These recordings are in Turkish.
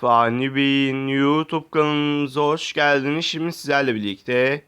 Fani Bey'in YouTube kanalımıza hoş geldiniz. Şimdi sizlerle birlikte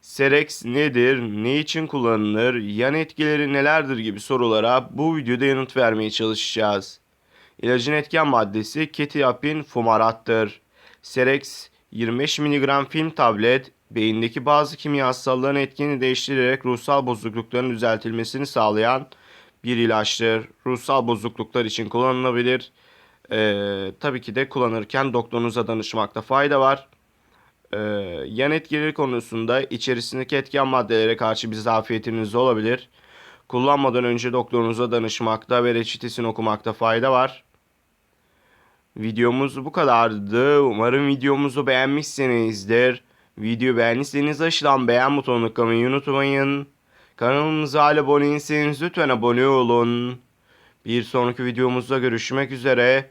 Serex nedir, ne için kullanılır, yan etkileri nelerdir gibi sorulara bu videoda yanıt vermeye çalışacağız. İlacın etken maddesi ketiapin fumarattır. Serex 25 mg film tablet beyindeki bazı kimyasalların etkini değiştirerek ruhsal bozuklukların düzeltilmesini sağlayan bir ilaçtır. Ruhsal bozukluklar için kullanılabilir. Ee, tabii ki de kullanırken doktorunuza danışmakta fayda var. Ee, yan etkileri konusunda içerisindeki etken maddelere karşı bir zafiyetiniz olabilir. Kullanmadan önce doktorunuza danışmakta ve reçetesini okumakta fayda var. Videomuz bu kadardı. Umarım videomuzu beğenmişsinizdir. Video beğendiyseniz aşağıdan beğen butonuna tıklamayı unutmayın. Kanalımıza hala abone değilseniz lütfen abone olun. Bir sonraki videomuzda görüşmek üzere.